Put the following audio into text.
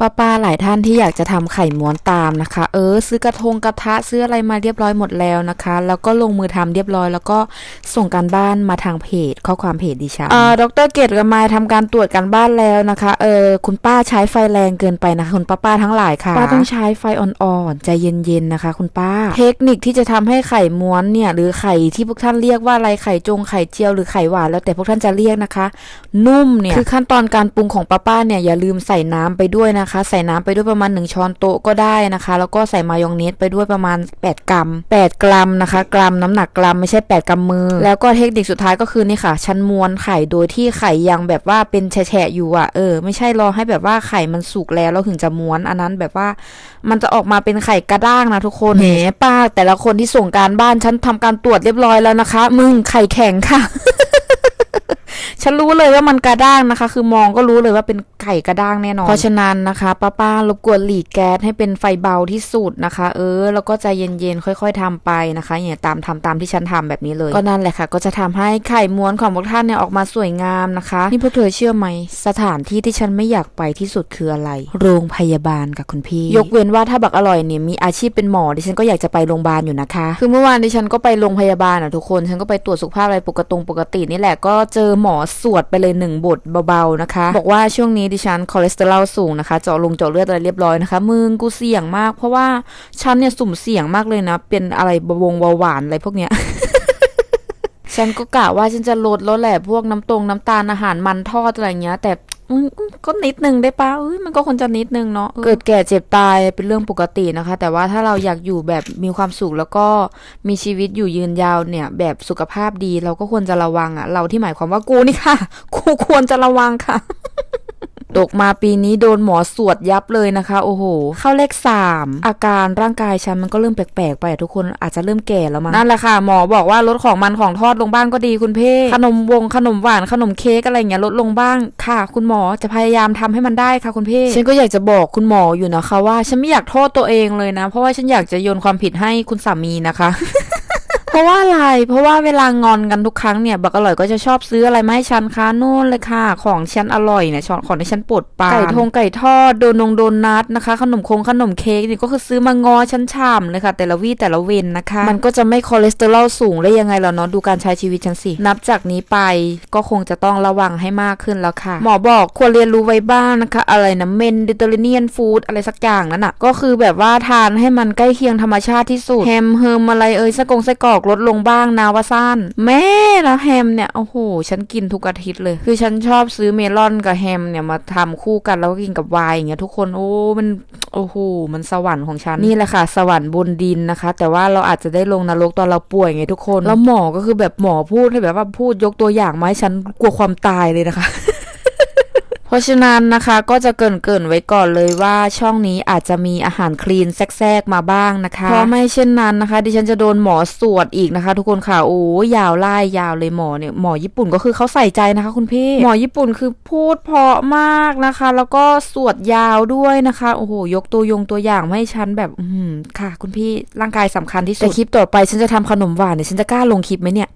ป้าป้าๆหลายท่านที่อยากจะทำไข่ม้วนตามนะคะ เออ ซื้อกระทงกระทะซื้ออะไรมาเรียบร้อยหมดแล้วนะคะ แล้วก็ลงมือทำเรียบร้อย แล้วก็ส่งการบ้านมาทางเพจ ข้อความเพจดิฉันอ่าดรเกตกับมายทำการตรวจการบ้านแล้วนะคะ เออคุณป้าใช้ไฟแรงเกินไปนะคะคุณป้าป้าๆทั้งหลายค่ะ ป้าต้องใช้ไฟอ่อนๆใจเย็นๆนะคะ คุณป้า เทคนิคที่จะทำให้ไข่ม้วนเนี่ย หรือไข่ที่พวกท่านเรียกว่าอะไรไข่จงไข่เจียวหรือไข่หวานแล้วแต่พวกท่านจะเรียกนะคะ นุ่มเนี่ยคือขั้นตอนการปรุงของป้าป้าๆเนี่ยอย่าลืมใส่น้ำไปด้วยนะคะ ใส่น้ำไปด้วยประมาณ 1 ช้อนโต๊ะก็ได้นะคะ แล้วก็ใส่มายองเนสไปด้วยประมาณ 8 กรัม 8 กรัมนะคะ กรัมน้ำหนักกรัมไม่ใช่ 8 กรัมมือ แล้วก็เทคนิคสุดท้ายก็คือนี่ค่ะ ชั้นม้วนไข่โดยที่ไข่ยังแบบว่าเป็นแฉะๆอยู่อะเออไม่ใช่รอให้แบบว่าไข่มันสุกแล้วแล้วถึงจะม้วน อันนั้นแบบว่ามันจะออกมาเป็นไข่กระด้างนะทุกคนแหมป้าแต่ละคนที่ส่งการบ้านฉันทำการตรวจเรียบร้อยแล้วนะคะ มึงไข่แข็งค่ะ ฉันรู้เลยว่ามันกระด้างนะคะ คือมองก็รู้เลยว่าเป็นไข่กระด้างแน่นอน เพราะฉะนั้นนะคะป้าป้าๆรบกวนหลีกแก๊สให้เป็นไฟเบาที่สุดนะคะ เออ แล้วก็ใจเย็นๆค่อย ๆทำไปนะคะอย่าตามทำตามที่ฉันทำแบบนี้เลยก็นั่นแหละค่ะ ก็จะทำให้ไข่ม้วนของพวกท่านเนี่ยออกมาสวยงามนะคะ นี่พวกเธอเชื่อไหมสถานที่ที่ฉันไม่อยากไปที่สุดคืออะไร โรงพยาบาลกับคุณพี่ ยกเว้นว่าถ้าบักอร่อยเนี่ยมีอาชีพเป็นหมอดิฉันก็อยากจะไปโรงพยาบาลอยู่นะคะ คือเมื่อวานดิฉันก็ไปโรงพยาบาลอะทุกคนฉันก็ไปตรวจสุขภาพอะไรปกติปกตินี่แหละก็เจอหมอสวดไปเลยหนึ่งบทเบาๆนะคะ บอกว่าช่วงนี้ดิฉันคอเลสเตอรอลสูงนะคะเจาะลงเจาะเลือดอะไรเรียบร้อยนะคะมึงกูเสี่ยงมาก เพราะว่าฉันเนี่ยสุ่มเสี่ยงมากเลยนะ เป็นอะไรบวงเบาหวานอะไรพวกเนี้ยฉันก็กะว่าฉันจะลดแล้วแหละพวกน้ำตรงน้ำตาลอาหารมันทอดอะไรเงี้ย แต่ ก็นิดนึงได้ปะเอ้ยมันก็ควรจะนิดนึงเนาะเกิดแก่เจ็บตายเป็นเรื่องปกตินะคะ แต่ว่าถ้าเราอยากอยู่แบบมีความสุขแล้วก็มีชีวิตอยู่ยืนยาวเนี่ย แบบสุขภาพดีเราก็ควรจะระวังอะเราที่หมายความว่ากูนี่ค่ะ กูควรจะระวังค่ะ ตกมาปีนี้โดนหมอสวดยับเลยนะคะ โอ้โห เข้าเลขสามอาการร่างกายฉันมันก็เริ่มแปลกๆไปอะทุกคนอาจจะเริ่มแก่แล้วมั้งนั่นแหละค่ะ หมอบอกว่าลดของมันของทอดลงบ้างก็ดีคุณเพ่ขนมวงขนมหวานขนมเค้กอะไรอย่างเงี้ยลดลงบ้างค่ะ คุณหมอจะพยายามทำให้มันได้ค่ะคุณเพ่ฉันก็อยากจะบอกคุณหมออยู่นะคะว่า ฉันไม่อยากโทษตัวเองเลยนะ เพราะว่าฉันอยากจะโยนความผิดให้คุณสามีนะคะเพ ราะว่าอะไร เพราะว่าเวลางอนกันทุกครั้งเนี่ยบักอร่อยก็จะชอบซื้ออะไรมาให้ฉันคะนู่นเลยค่ะ ของฉันอร่อยเนี่ยชอนของที่ฉันปวดปานไก่ทงไก่ทอดโดนงโดนัทนะคะ ขนมคงขนมเค้กนี่ก็คือซื้อมางอฉันฉ่ำเลยค่ะ แต่ละวี่แต่ละเวนนะคะ มันก็จะไม่คอเลสเตอรอลสูงได้ยังไงแล้วเนาะดูการใช้ชีวิตฉันสิ นับจากนี้ไปก็คงจะต้องระวังให้มากขึ้นแล้วค่ะ หมอบอกควรเรียนรู้ไว้บ้างนะคะ อะไรนะเมนดิเตอร์เนียนฟู้ดอะไรสักอย่างนั้นอะก็คือแบบว่าทานให้มันใกล้เคียงธรรมชาติที่สุดแฮมเฮิมอะไรเอ่ยไส้กรงไส้กรอกลดลงบ้างนะว่าซ่านแม่แล้วแฮมเนี่ยโอ้โหฉันกินทุกอาทิตย์เลย คือฉันชอบซื้อเมลอนกับแฮมเนี่ยมาทำคู่กันแล้วก็กินกับไวน์อย่างเงี้ยทุกคนโอ้มันโอ้โหมันสวรรค์ของฉันนี่แหละค่ะ สวรรค์บนดินนะคะ แต่ว่าเราอาจจะได้ลงนรกตอนเราป่วยไงทุกคน แล้วหมอก็คือแบบหมอพูดให้แบบว่าพูดยกตัวอย่างมาให้ฉันกลัวความตายเลยนะคะ เพราะฉะนั้นนะคะก็จะเกรินเกรินๆไว้ก่อนเลยว่าช่องนี้อาจจะมีอาหารคลีนแทรกๆมาบ้างนะคะเพราะไม่เช่นนั้นนะคะ ดิฉันจะโดนหมอสวดอีกนะคะ ทุกคนค่ะโอ้ยาวไล่ยาวเลยหมอเนี่ยหมอญี่ปุ่นก็คือเขาใส่ใจนะคะ คุณพี่หมอญี่ปุ่นคือพูดเพราะมากนะคะ แล้วก็สวดยาวด้วยนะคะโอ้โหยกตัวยงตัวอย่างมาให้ฉันแบบอืมค่ะ คุณพี่ร่างกายสำคัญที่สุดแต่คลิปต่อไปฉันจะทำขนมหวานเนี่ยฉันจะกล้าลงคลิปไหมเนี่ย